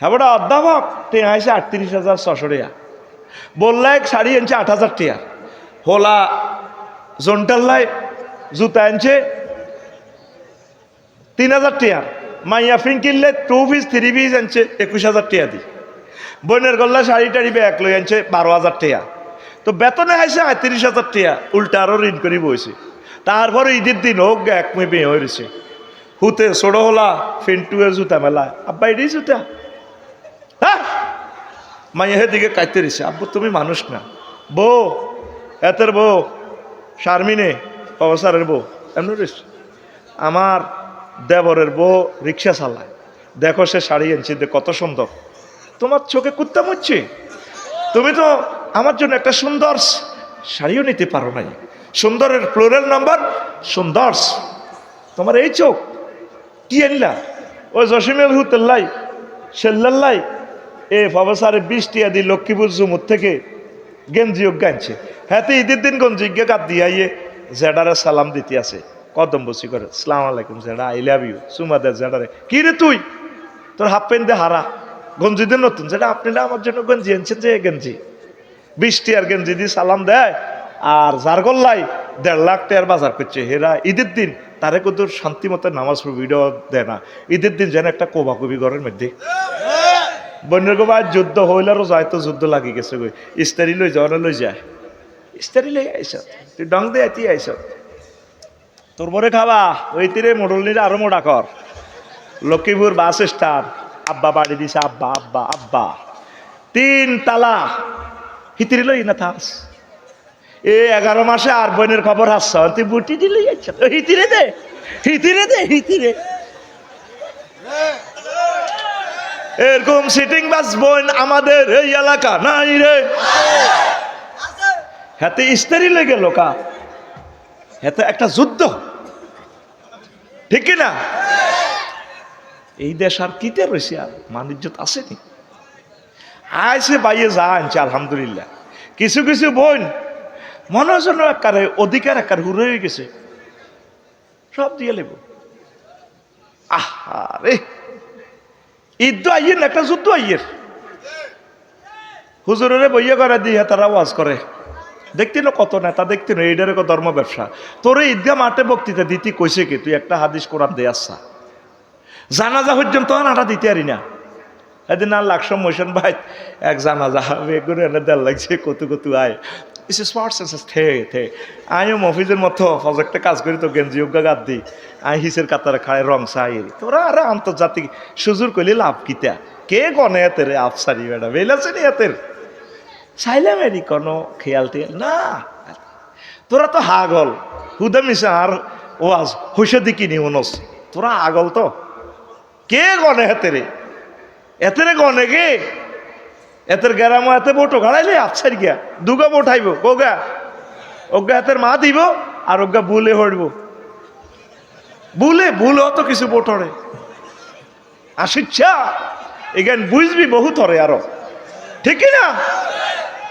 হ্যাঁ অধ্যাপক টেয়া আইসে আটত্রিশ হাজার ছশো টিয়া বললা এক শাড়ি আনছে আট হাজার টিয়া হোলা জন্টাল্লাই জুতা আনছে তিন হাজার টিয়া মাইয়া ফিন কিনলে টু পিস থ্রি পিস আনছে একুশ হাজার টিয়া দি। বোনের গল্লা শাড়ি টাড়ি ব্যাগ লই আনছে বারো হাজার টিয়া তো বেতনে হাইছে আটত্রিশ হাজার টিয়া উল্টা আরও ঋণ করি বইছে। তারপরে ঈদের দিন হোক, এক মেয়ে বিয়ে হয়েছে হুতে ছোড়ো হলা, ফিন্টুয়ের জুতা মেলা। আব্বা এটাই জুতা। মাইয়া দিকে কাইতে রয়েছে আব্বু, তুমি মানুষ না। বউ, এতের বউ, শারমিনে অবসারের বউ। এমন আমার দেবরের বউ রিক্সা চালায়। দেখো সে শাড়ি এনেছে দে কত সুন্দর। তোমার চোখে কুত্তা মুচ্ছে। তুমি তো আমার জন্য একটা সুন্দর শাড়িও নিতে পারো নাই। সুন্দরের প্লোরাল নাম্বার সুন্দর। তোমার এই চোখ, কি আনলা? ওই জসিমের হুতেল্লাই সেল্লাল্লাই এ বাবাসারে বিশ টিয়া দি লক্ষ্মীপুর জুমুর থেকে গেঞ্জি গাইছে হ্যাঁ ঈদের দিন গঞ্জি গাত দিয়াইয়ে জেডারে সালাম দিতে আছে কদম বসি করে, সালাম আলাইকুম জেডা, আই লাভ ইউ। সুমা দে জেডারে, কি রে তুই? তোর হাফ প্যান্ট দে হারা। গঞ্জি দিন নতুন। যেটা আপনি আমার জন্য গঞ্জি আনছেন যে গেঞ্জি? বিশ টিয়ার গেঞ্জি দিয়ে সালাম দেয়। আর যার গল্লাই দেড় লাখ টিয়ার বাজার করছে। হেরা, ঈদের দিন তারে কত শান্তি মতো নামাজ ভিডিও দেয় না। ঈদের দিন যেন একটা কোবাকুবি ঘরের মধ্যে বন্যের গোবা যুদ্ধ হইলারও যায় তো যুদ্ধ লাগি গেছে গই ইস্তারি লই যাওয়ানো লই যায়? ইস্তারি লই আইস? তুই ডং দে আইতি আইস? তোর বরে খাবা, ওই তীরে মোডল নিলে আরও মোটা কর। Lakshmipur bus stand. আব্বা বাড়ি দিছে, আব্বা আব্বা আব্বা। তিন তালা। হিতিরি লই না থাস। এ এগারো মাসে আর বোনের খবর হাসছ তুই বুটি দিলে হিতিরে দে হিতিরে দে, হিতিরে। এরকম সিটিং বাস বোন আমাদের এই এলাকা নাই রে। হাতে ইস্তারি লেগে লোকা। হাতে একটা যুদ্ধ। ঠিক না এই দেশ আর কিতে রয়েছে আর? মানিজ্যত আসেনি। আইসে বাইয়ে যা আনছে, আলহামদুলিল্লাহ। কিছু কিছু বোন মনে যেন একারে অধিকার একার হয়ে গেছে। সব দিয়ে লেব। আহা রে। ঈদ আইয়ের একটা যুদ্ধ আইয়ের। হুজুরের বইয়া করে দিয়ে তারা ওয়াজ করে। দেখতি না কত নেতা, দেখতি না এইটার ধর্ম ব্যবসা। তোর ঈদগা মাঠে বক্তৃতা দিতি কইছে কি, তুই একটা হাদিস কোরআন দে আসছা জানাজা পর্যন্ত আটা দিতে পারি না। এদিন আর লাকসম মোশন ভাই, এক জানাজা, বেগুন এনে দেড় লাগছে, কত কত আয়। ইস স্মার্ট সেন্সেস থে থে আমিও মফিজের মতো প্রজেক্টে কাজ করি তো গেঞ্জি উগা গাদ দি আই হিসের কাতারে খায় রং সাই তোরা আরে আন্তর্জাতিক সুজুর কইলে লাভ কিতা কে গনে এতের আফসারি ম্যাডাম? এলাছে নি এতের? চাইলাম এরি কোনো খেয়াল টেয়াল? না। তোরা তো হাগল। হুদা মিশা আর ওয়াজ হইসে দিকি নি মনস তোরা আগল তো? কে গনে হেতেরে এতেরে গনে কে? এতের গেরামো এতে বোটো ঘাড়াইলে আফসারি গিয়া। দুগা বোঠাইব কোগা ওগা হাতের মা দিব আর ওগা বুলে হড়ব বুলে বুলে অত কিছু বোটরে আসিচ্ছা এখান বুঝবি বহু তরে আরও। ঠিক না?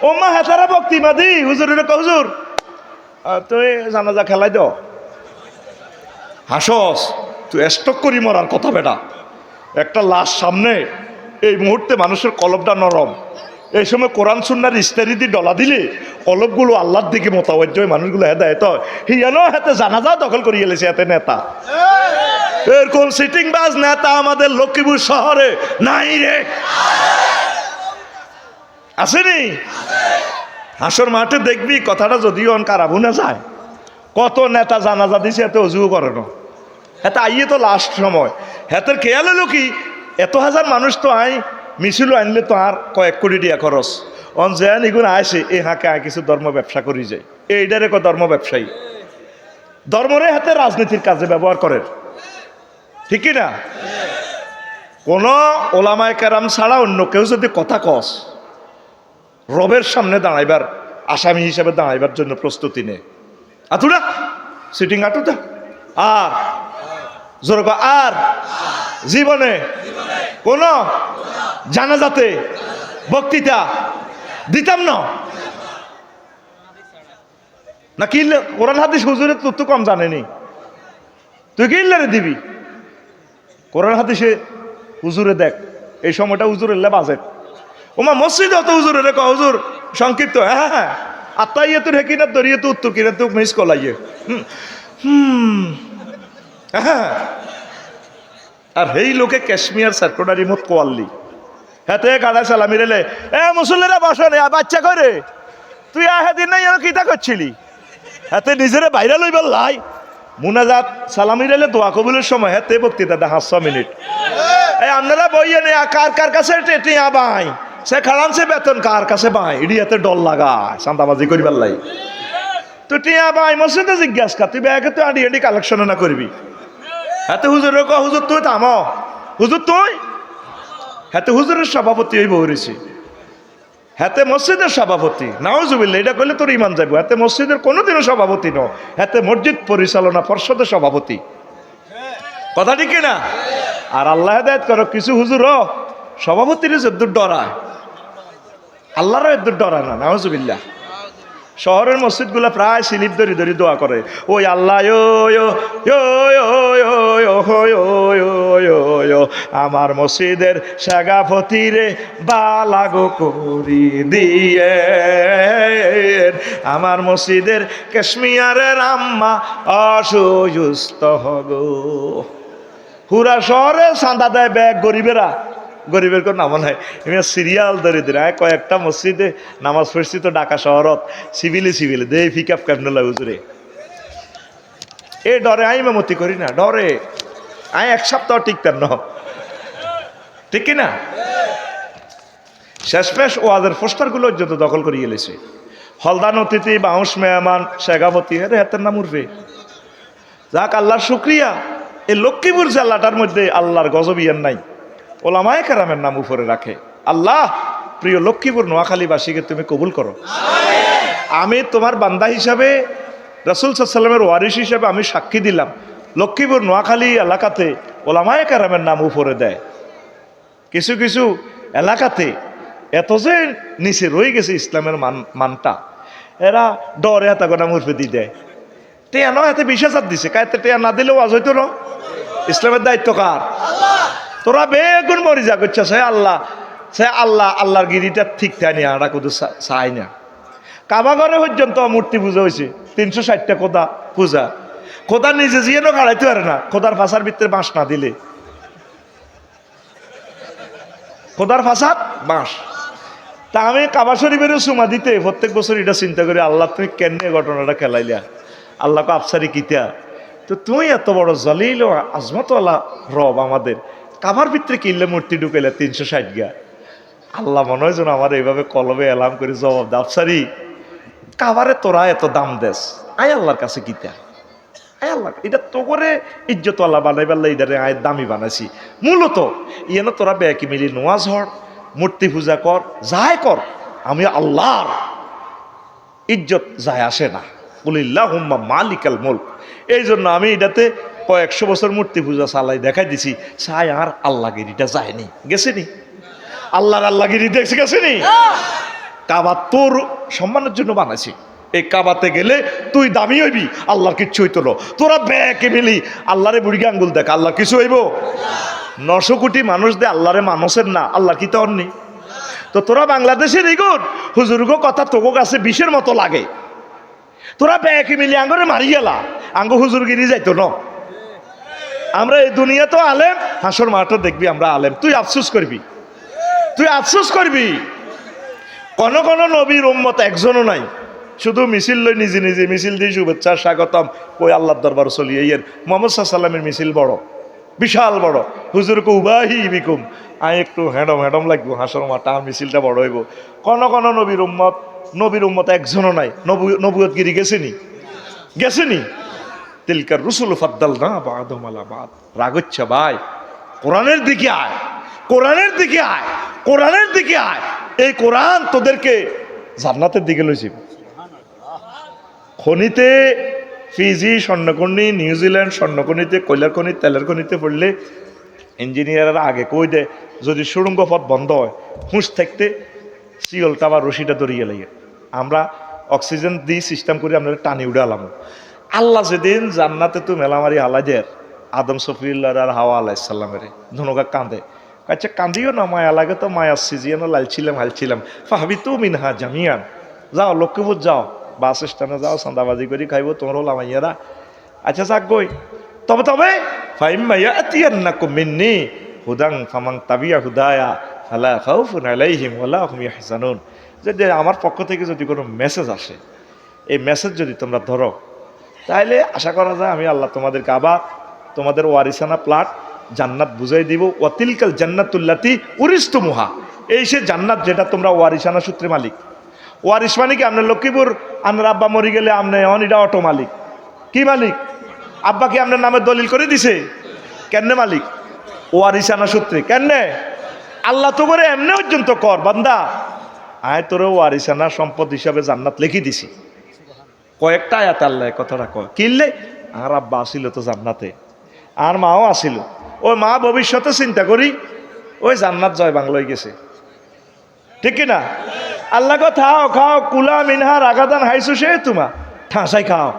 ও মা হেতারা ভক্তি মাদি হুজুর আহ, তুই জানাজা খেলাই দাও। হাসস তুই স্টক করি মরার কথা বেটা। একটা লাশ সামনে এই মুহূর্তে মানুষের কলবটা নরম। এই সময় কোরআন সুন্নার ইস্তারি দিয়ে ডলা দিলে কলবগুলো আল্লাহর দিকে মোতাবজ্জ হয়ে, মানুষগুলো হেদায়ত হিয়ানো হাতে জানাজা দখল করিয়ে এলেছে এতে নেতা। এরকম সিটিং বাস নেতা আমাদের লক্ষ্মীপুর শহরে নাই রে। আসেনি? হাসর মাঠে দেখবি কথাটা যদিও কারাবু না যায়। কত নেতা জানাজা দিছে, এত অজুও করে না। এত আইয়ে তো লাস্ট সময়। হেতের খেয়াল হলো কি? এত হাজার মানুষ তো আই, মিছিল আনলে তো আর কয়েক কোটি দিয়া খরচ। অন যে নিগুণ আইসে এই হাঁকে আয় কিছু ধর্ম ব্যবসা করি যায় এইটারে কো ধর্ম ব্যবসায়ী। ধর্মরে হাতে রাজনীতির কাজে ব্যবহার করে। ঠিক না? কোন ওলামায় কেরাম ছাড়া অন্য কেউ যদি কথা কস, রবের সামনে দাঁড়াইবার, আসামি হিসাবে দাঁড়াইবার জন্য প্রস্তুতি নে। আতুরা সিটিং আটুটা আর? জোর আর? জীবনে? কোন জানাজাতে বক্তৃতা দিতাম না। না কিনলে কোরআন হাদিস হুজুরে তোর তো কম জানেনি। তুই কিনলে রে দিবি? কোরআন হাদিসে হুজুরে দেখ, এই সময়টা হুজুর এলে বাজে ওমা মসজিদ অত হুজুর রে হুজুর, সংক্ষিপ্ত হ্যাঁ হ্যাঁ আত্মাইয়ে তোর হেকিনার দরিয়ে তো উত্তর কিনে তো মিস কলাইয়ে হুম হুম হ্যাঁ। আর হেই লোকে কাশ্মীর সার্কুলারি মত কোয়াল্লি। হাতে গাড়া সালামি রেলে এ মুসল্লিরা বসো রে বাচ্চা করে তুই আহে দিন নাই আর কিতা করছিলি? হাতে নিজেরে বাইরে লইবার লাই। মুনাজাত সালামি রেলে দোয়া কবুলের সময় হাতে বক্তৃতা দা হাঁস মিনিট। এই আপনারা বইয়ে নে কার কার কাছে টেটিয়া বাই? সে খাড়ান সে বেতন কার কাছে বাই? ইডি হাতে ডল লাগায় সান্দাবাজি করিবার লাই। তো টিয়া বাই, মসজিদে জিজ্ঞাসা তুই ব্যাগে তুই আডি আডি কালেকশন না করবি? হাতে হুজুর ক হুজুর তুই থাম হুজুর তুই? হাতে হুজুরের সভাপতি হইব হরিছি হাতে মসজিদের সভাপতি। নাওজুবিল্লা এটা করলে তোর ইমান যাব হাতে মসজিদের কোনোদিনও সভাপতি ন হাতে মসজিদ পরিচালনা পর্ষদের সভাপতি। কথা ঠিক না আর আল্লাহ হেদায়ত করো, কিছু হুজুর সভাপতির এদ্দুর ডরায়। আল্লাহরও এদ্দুর ডরায় না নাওজুবিল্লা শহরের মসজিদগুলো প্রায় সিলিপ ধরি ধরি দোয়া করে ওই আল্লাহ আমার মসজিদের সাগাফতি রে বালাগো করি দিয়ে আমার মসজিদের কাশ্মীরের আম্মা অসুস্থ হগো পুরা শহরে সাঁদা দেয় ব্যাগ গরিবেরা গরিবের কোনো নাম নাই। এমনি সিরিয়াল ধরে দিন আয় কয়েকটা মসজিদে নামাজ পড়ছি তো ঢাকা শহরত। সিভিলে সিভিলে, দে পিক আপ ক্যাবনেলা হুজুরে? এ ডরে, আই মেমতি করি না, ডরে। আয় এক সপ্তাহ টিকতাম ন। ঠিক কি না শেষমেশ ওয়াজের পোস্টারগুলো যত দখল করিয়ে এলেছে হলদান অতিথি বাউস মেহমান শেখাবতী আরে হাতের নাম উঠবে যাক, আল্লাহর শুক্রিয়া। এই লক্ষ্মীপুর জেলাটার মধ্যে আল্লাহর গজবিয়ান নাই। ওলামায় কারামের নাম উপরে রাখে। আল্লাহ, প্রিয় লক্ষ্মীপুর নোয়াখালীবাসীকে তুমি কবুল করো। আমি তোমার বান্দা হিসাবে, রসুল সাল্লামের ওয়ারিস হিসাবে আমি সাক্ষী দিলাম। লক্ষ্মীপুর নোয়াখালী এলাকাতে ওলামায় কারামের নাম উপরে দেয়। কিছু কিছু এলাকাতে এত যে নিচে রয়ে গেছে ইসলামের মান, মানটা, এরা ডরে হাতা গোনা মুরফে দিয়ে। দেয় টেয়া নয় হাতে বিশ দিছে কায়তে টেয়া না দিলেও আজ হইতো না। ইসলামের দায়িত্ব কার? তোরা বেগুন মরি যা করছে সে আল্লাহ। সে আল্লাহ, আল্লাহর গিরিটা ঠিক নিয়ে আমরা কোথাও চাই না কাবাগরে পর্যন্ত মূর্তি পূজা হয়েছে তিনশো ষাটটা কোদা পূজা। খোদা নিজে জিয়েনও কাড়াইতে পারে না, খোদার ফাঁসার ভিতরে বাঁশ না দিলে। খোদার ফাঁসার বাঁশ। তা আমি কাবা শরীফেরও সুমা দিতে প্রত্যেক বছর এটা চিন্তা করি, আল্লাহ তুমি কেন এই ঘটনাটা খেলাইলা? আল্লাহকে আফসারি কিতা? তো তুই এত বড় জলিল ও আজমতওয়ালা রব আমাদের। কাবার ভিতরে কিনলে মূর্তি ঢুকাইলে তিনশো ষাট গা আল্লাহ মনে হয় যেন আমার এইভাবে কলবে এলাম করে জবাব দে আফসারি কাবারে তোরা এত দাম দেস, আয় আল্লাহর কাছে কিতা। আয় আল্লাহ এটা তো করে ইজ্জত আল্লাহ বানাই পারলে এটারে আয় দামি বানাইছি। মূলত, ইয়েন তোরা বেকি মিলি নোয়াজ হর, মূর্তি পূজা কর, যাই কর, আমি আল্লাহর। ইজ্জত যায় আসে না। বলিল্লাহ হুম্মা মালিকাল মুল্ক। এই জন্য আমি এটাতে কয়েকশো বছর মূর্তি পূজা চালাই দেখাই দিছি চাই আর আল্লাহগিরিটা যায়নি। গেছেনি? আল্লাহর আল্লাহগিরি দেখছে গেছেনি? কাবা তোর সম্মানের জন্য বানাইছি। এই কাবাতে গেলে তুই দামি হইবি আল্লাহর কিচ্ছু হইতো না। তোরা ব্যাকে মিলি আল্লাহরে বুড়িকে আঙ্গুল দেখ আল্লাহ কিছু হইব? নশো কোটি মানুষ দে আল্লাহরে মানুষের না আল্লাহর কি তো অন্যি তো তোরা বাংলাদেশের এগুন হুজুরগো কথা তোগো কাছে বিষের মতো লাগে। তোরা ব্যাকে মিলি আঙ্গরে মারি গেলা। আঙ্গ হুজুরগিরি যাইতো ন। আমরা এই দুনিয়া তো আলেম। হাসর মাঠও দেখবি আমরা আলেম। তুই আফসোস করবি। তুই আফসোস করবি। কোন কোন নবীর উম্মত একজনও নাই। শুধু মিছিল লই নিজে নিজে মিছিল দিয়ে শুভেচ্ছা, স্বাগতম। কই আল্লাহর দরবার চলি, এই মোহাম্মদ সাল্লামের মিছিল বড়। বিশাল বড়। হুজুরকে উবাহি বিকুম। আই একটু হ্যাডম হ্যাডম লাগবো, হাসর মাঠা মিছিলটা বড় হইব। কোন কোন নবীর উম্মত নবীর উম্মত একজনও নাই। নবু নবুয়তগিরি গেছেনি? গেছেনি? তিলকার রসুল ফাদ্দাল না বাদমালা বাদ। রাগচ্ছা ভাই, কোরআনের দিকে আয়, কোরআনের দিকে আয়, কোরআনের দিকে আয়। এই কোরআন তোদেরকে জান্নাতের দিকে লইছি। খনিতে ফিজি স্বর্ণকর্ণী নিউজিল্যান্ড স্বর্ণকর্ণীতে কয়লার খনি তেলের খনিতে পড়লে ইঞ্জিনিয়াররা আগে কই দেয়, যদি সুড়ঙ্গ পথ বন্ধ হয়, হুঁশ থাকতে শিওলটা বা রশিটা দরিয়ে লাগে আমরা অক্সিজেন দিই সিস্টেম করে আমরা টানি উড়ে আলাম আল্লাহ যেদিন জান্নাতে তো মেলামারি আলাদের আদম সফিউল্লাহ আর হাওয়া আলাইসাল্লামের ধনুকা কাঁদে। আচ্ছা কান্দিও না, মায়া লাগে তো মায়া সিজিয়ানো লালছিলাম, হালছিলাম। ফাহাবি তু মিনহা জামিয়ান। যাও, লক্ষ্মীপুর যাও। বাস স্ট্যান্ডে যাও, সান্দাবাজি করে, খাইব, তোমার হলাম মাইয়ারা আচ্ছা যাক গই। তবে তবে মিন্নি হুদাং ফামাং তাবিয়া হুদায়া, ফালা খাউফুন আলাইহিম ওয়ালা হুম ইয়াহজানুন। যদি আমার পক্ষ থেকে যদি কোনো মেসেজ আসে, এই মেসেজ যদি তোমরা ধরো তাহলে আশা করা যায় আমি আল্লাহ তোমাদেরকে আবার তোমাদের ওয়ারিসানা প্লাট জান্নাত বুঝাই দিব। ওয়াতিলকাল জান্নাতুল্লাতি উরিস্তু মুহা এই সে জান্নাত যেটা তোমরা ওয়ারিসানা সূত্রে মালিক। ওয়ারিস মানে কি? আপনার লক্ষ্মীপুর আপনার আব্বা মরি গেলে আপনি অনিটা অটো মালিক। কি মালিক? আব্বা কি আপনার নামে দলিল করে দিছে? কেনে মালিক? ওয়ারিসানা সূত্রে। কেনে আল্লাহ তো করে এমনি পর্যন্ত কর, বান্দা। আয় তোরে ওয়ারিসানা সম্পদ হিসাবে জান্নাত লিখি দিছি। কয়েকটা আয়াত আল্লাহ কথাটা কয়। কিনলে আর আব্বা আসিল তো জান্নাতে। আর মাও আসিল। ওই মা ভবিষ্যতে চিন্তা করি, ওই জান্নাত জয় বাংলায় গেছে। ঠিক না আল্লাহ খাও খাও, কুলা, মিনহা, রাগাদান, হাইসু, সে তোমা। ঠাঁসাই খাও।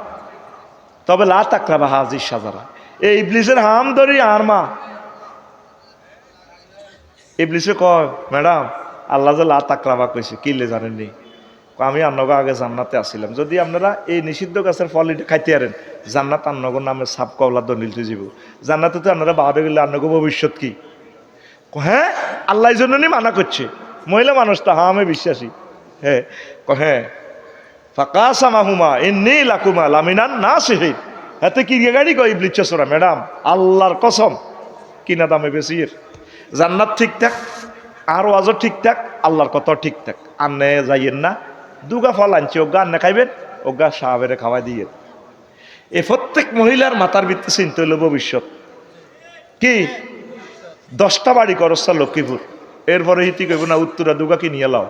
তবে লা তাকরাবা হাজির সাজারা। এই ইবলিসের হাম ধরি আর মা। ইবলিসে কয়, ম্যাডাম, আল্লাহ যে লা তাকরাবা কইছে কিলে জানেননি? আমি আন্নগো আগে জান্নাতে আসছিলাম যদি আপনারা এই নিষিদ্ধ গাছের ফল এটা খাইতে আরেন জান্নাত আন্নগর নামে সাপ কওলা দলিল যাব। জান্নাতে তো আপনারা বাহাবে গেলে আন্নগো ভবিষ্যৎ কি? কয়, হ্যাঁ আল্লাহ জন্য মানা করছে। মহিলা মানুষটা হ্যাঁ আমি বিশ্বাসী। হ্যাঁ কয়, হ্যাঁ ফাঁকা সামাহুমা এমনি লাকুমা লামিনান না সেহিদ এতে কি গাড়ি কই ইবলিচ্ছরা ম্যাডাম আল্লাহর কসম কিনা দামে বেশি জান্নাত ঠিকঠাক আর ওয়াজও ঠিকঠাক আল্লাহর কথাও ঠিকঠাক আন্নে যাইয়েন না। দুগা ফল আনছি, ওগা আন্নে খাইবেন, ওগা সাহাবেরে খাওয়াই দিয়ে এ প্রত্যেক মহিলার মাথার ভিত্তি চিন্তা হইল ভবিষ্যৎ। কি? দশটা বাড়ি করস্তা লক্ষ্মীপুর। এরপরে হিতি কইব, না, উত্তরা দুগা কি নিয়ে লাও?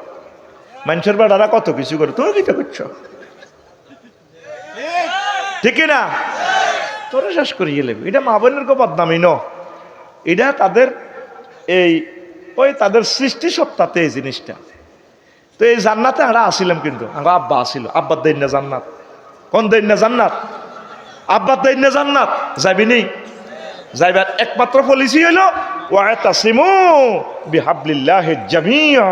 মানুষের বেড়ারা কত কিছু করে, তুমি কিটা করছ? ঠিক না? তোরা শেষ করিয়ে লেবে। এটা মা বোনের কো বদনামি, ন? এটা তাদের এই, ওই তাদের সৃষ্টি সত্তাতে এই জিনিসটা। তো এই জান্নাতে আমরা আসিলাম কিন্তু। আমরা আব্বা আসিল। আব্বার দেন জান্নাত। কোন দেন জান্নাত? আব্বার দেন জান্নাত। যাবি নেই যাইবার একমাত্র পলিসি হইল, ওয়াতাসিমু বিহাবলিল্লাহি জামিয়া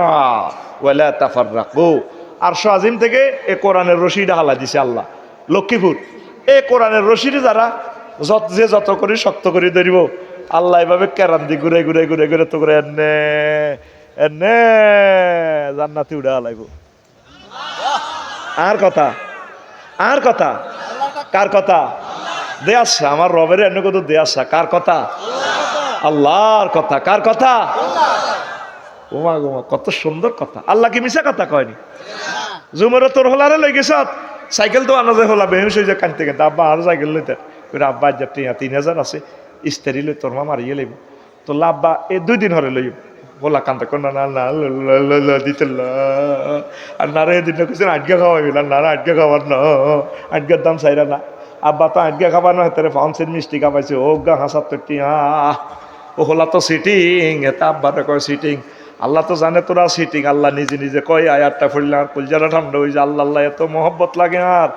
ওয়ালা তাফাররাকু। আর আজিম থেকে এ কোরআনের রশিটা হালা দিছে আল্লাহ। লক্ষ্মীপুর। এ কোরআনের রশিরে যারা যত যে যত করে শক্ত করে ধরিব। আল্লাহ এভাবে কেরান দি ঘুরে ঘুরে ঘুরে ঘুরে তো করে এনে এনে জান্নাতি উড়ে হালাইব আর কথা? আর কথা? কার কথা? দে আসছে আমার রবের এনে কত দে আসা কার কথা? আল্লাহর কথা। কার কথা? ওমা গোমা, কত সুন্দর কথা। আল্লাহ কি মিশা কথা কয়নি? জুমের তোর হলারে লই গেছ সাইকেল তো আনা যায় হলা, বেহুশ হয়ে যায় কানতে কানতে আব্বা আর সাইকেল লইতে করে আব্বা যা টিয়া, তিন হাজার আছে, ইস্তারি লই তোর মা মারিয়ে লইব। তো লাব্বা, এ দুই দিন হরে লইব। আর নারে এদিন কিছু আটকা খাওয়াবি না নারা আটকা খাবার না আটকার দাম চাইরা না আব্বা তো আটকা খাবার না তারে ফাউন্সের মিষ্টি খাবাইছে ও হলা তো সিটিং এটা আব্বাটা কয় সিটিং আল্লাহ তো জানে তোরা সিটিং আল্লাহ নিজে নিজে কয় আয়াতটা ফুললে আর কুলজারা ঠান্ডা হয়ে যায় আল্লাহ আল্লাহ এত মহব্বত লাগে আর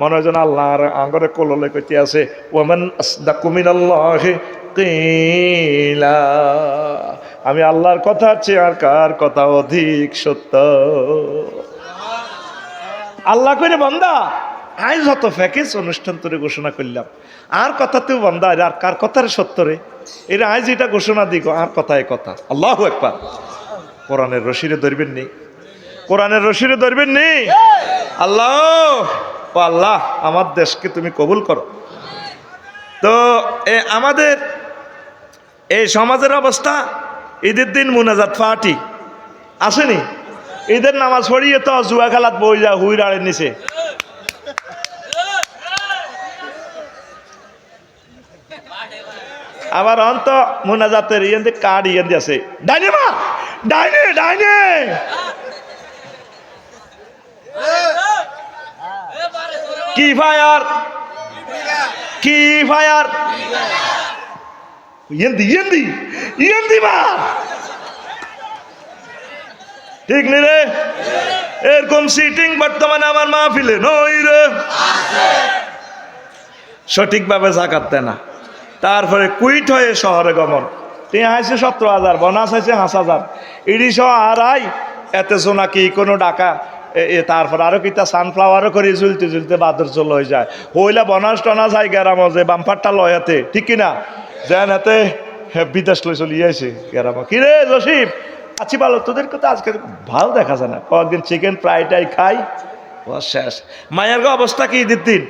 মনে হয় যেন আল্লাহ আর আঙ্গরে কললে কইতে আছে ওমান আসদাকুমিন আল্লাহ কিলা আমি আল্লাহর কথা চেয়ে আর কার কথা অধিক সত্য? আল্লাহ করে বন্দা আজ যত প্যাকেজ অনুষ্ঠান তোরে ঘোষণা করলাম। আর কথাতেও বন্দা আর কার কথার সত্য রে? এরা আজ এটা ঘোষণা দিক, আর কথায় কথা। আল্লাহ একবার কোরআনের রশিরে ধরবেন নি। কোরআনের রশিরে ধরবেন নি? আল্লাহ, ও আল্লাহ, আমার দেশকে তুমি কবুল করো। তো, এ আমাদের, এই সমাজের অবস্থা ঈদের দিন মুনাজাত পার্টি আসেনি? ঈদের নামাজ পড়িয়ে তো জুয়া খেলাত বই যা হুই রাড়ের নিচে। আবার অন্ত মুনাজাতের দিয়ে কার্ড দিয়ে আছে? ডাইনে মা! ডাইনে ডাইনে! কি ফায়ার? কি ফায়ার? ইয়েন্দি ইয়েন্দি ইয়েন্দি মা ঠিক নেই রে? এরকম সিটিং বর্তমানে আমার মাহফিলে নই রে। সঠিকভাবে জাকাত না। তারপরে কুইট হয়ে শহরে গমন। টিয়া হাইছে সতেরো হাজার, বনাস হাইছে হাঁস হাজার। ইডিশ আড়াই এতে নাকি কোনো ডাকা তারপর আরও কিতা সানফ্লাওয়ারও করে ঝুলতে ঝুলতে বাদর চল হয়ে যায়। হইলা বনাস টনাস হাই গেরাম যে বাম্পারটা লয় হাতে ঠিক কিনা? যেন হাতে হ্যাঁ, বিদেশ লই চলি আইছে কি কিরে জসিম আছি ভালো তোদের কথা আজকে ভালো দেখা যায় না। কয়েকদিন চিকেন ফ্রাইটাই খাই ও শেষ। মায়ের অবস্থা কি দিন?